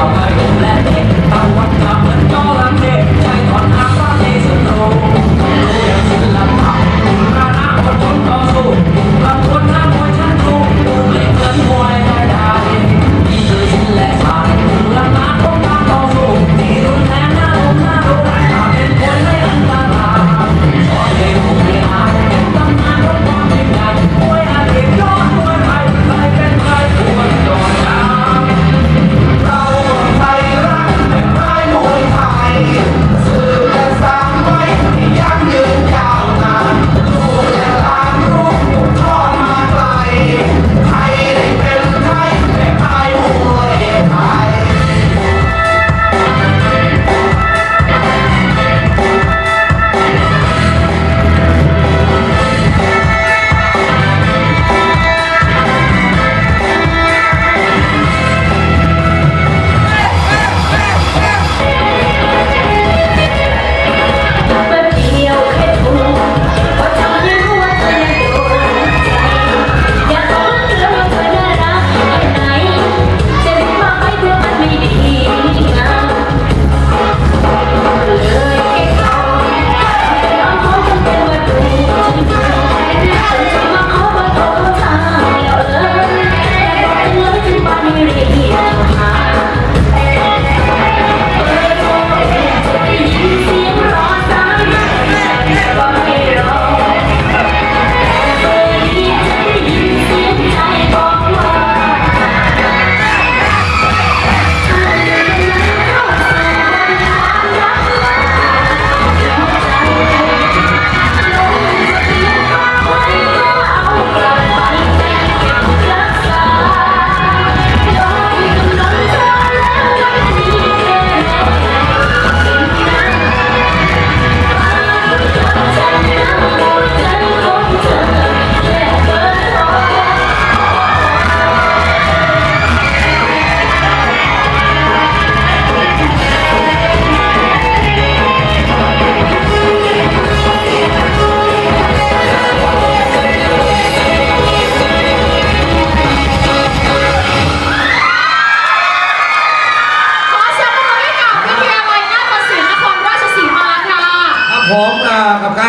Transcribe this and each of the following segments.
Amaro.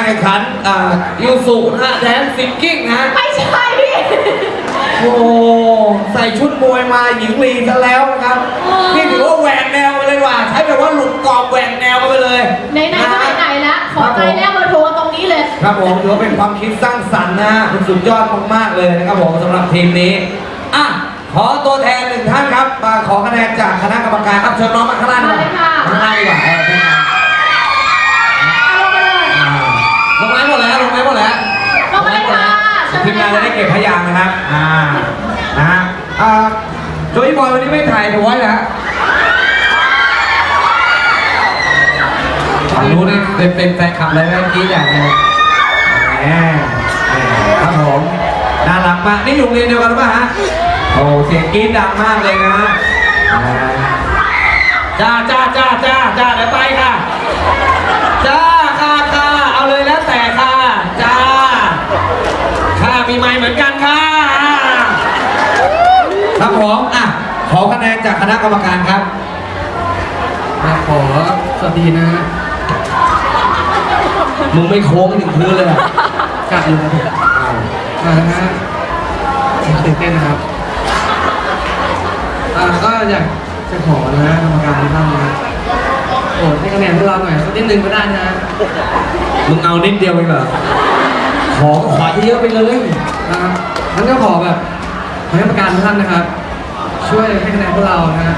แข่งขันอ่ายูสุนะฮะแดนซิงกิ้งนะฮะ ไม่ใช่พี่โอ้ใส่ชุดมวยมาหญิงลีซะแล้วนะครับอ๋อนี่ถือว่าแหวกแนวไปเลยว่ะใช้แบบว่าหลุดกรอบแหวกแนวกันไปเลยไหนๆก็ไหนๆแล้วขอใจแรกเบอร์โทรตรงนี้เลย ครับผมถือว่าเป็นความคิดสร้างสรรค์นะฮะคุณสุดยอดมากๆเลยนะครับผมสำหรับทีมนี้อะขอตัวแทนหนึ่งท่านครับมาขอคะแนนจากคณะกรรมการครับเชิญน้องมาข้างล่างดีกมาเลยค่ะ ชิญทีมงานจะได้เก็บพยานนะครับ อ่า นะฮะอ่าโจยบอยวันนี้ไม่ถ่ายหนูไว้นะฮะฝั่งนู้นนี่เป็นเป็นแฟนคลับเลยเมื่อกี้อย่างเลยแหมครับผมน่ารักมาก นี่อยู่โรงเรียนเดียวกันหรือเปล่าฮะ โอ้เสียงกรี๊ดดังมากเลยนะฮะอ่าจ้าจ้าจ้าจ้าจ้าเดี๋ยวไปค่ะ จ้าค่ะค่ะเอาเลยแล้วแต่ค่ะ จ้า ค่ะมีไม้เหมือนกันค่ะ ครับผมอะขอคะแนนจากคณะกรรมการครับขอสวัสดีนะฮะมึงไม่โค้งถึงพื้นเลยอะกัดอยู่ครับผมอ่านะฮะตื่นเต้นนะครับอ่าก็อยากจะขอนะฮะกรรมการทุกท่านนะฮะโปรดให้คะแนนพวกเราหน่อยสักนิดนึงก็ได้นะฮะมึงเอานิดเดียวเองเหรอขอขอเยอะๆไปเลยนะครับงั้นก็ขอแบบขอให้กรรมการทุกท่านนะครับ ช่วยให้คะแนนพวกเรานะฮะ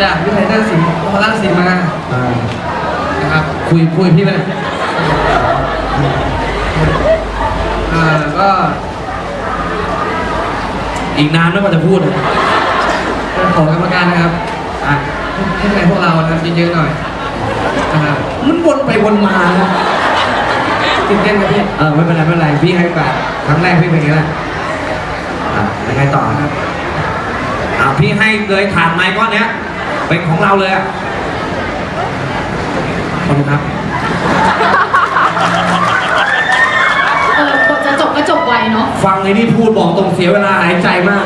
จากวิทยาลัยนาฏศิลป์พระราชศิลป์มาอ่านะครับคุยคุยกับพี่ไปเลยอ่าก็อีกนานไม่ว่าจะพูดอะขอกรรมการนะครับอะให้คะแนนพวกเรานะครับเยอะๆหน่อยนะครับมันวนไปวนมานะตื่นเต้นครับพี่เออไม่เป็นไรไม่เป็นไรพี่ให้โอกาสครั้งแรกพี่เป็นอย่างนี้แหละอะยังไงต่อครับอะ พี่ให้เลยถาดไม้ก้อนเนี้ย เป็นของเราเลยอะขอบคุณครับเออกดจะจบก็จบไวเนาะ ฟังไอ้นี่พูดบอกตรงเสียเวลาหายใจมาก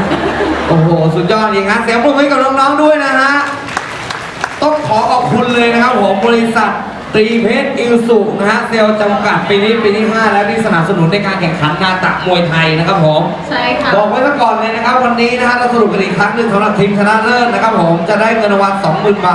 โอ้โห สุดยอดจริงครับเสียงปรบมือให้กับน้องๆด้วยนะฮะ ต้องขอขอบคุณเลยนะครับผมบริษัท ตรีเพชรอิลสุนะฮะเซลล์จำกัดปีนี้ปีที่5แล้วที่สนับสนุนในการแข่งขันนาตะมวยไทยนะครับผมใช่ค่ะบอกไว้ซะก่อนเลยนะครับ วันนี้นะฮะเราสรุปกันอีกครั้งหนึ่งสำหรับทีมชนะเลิศนะครับผมจะได้เงินรางวัล20,000บาท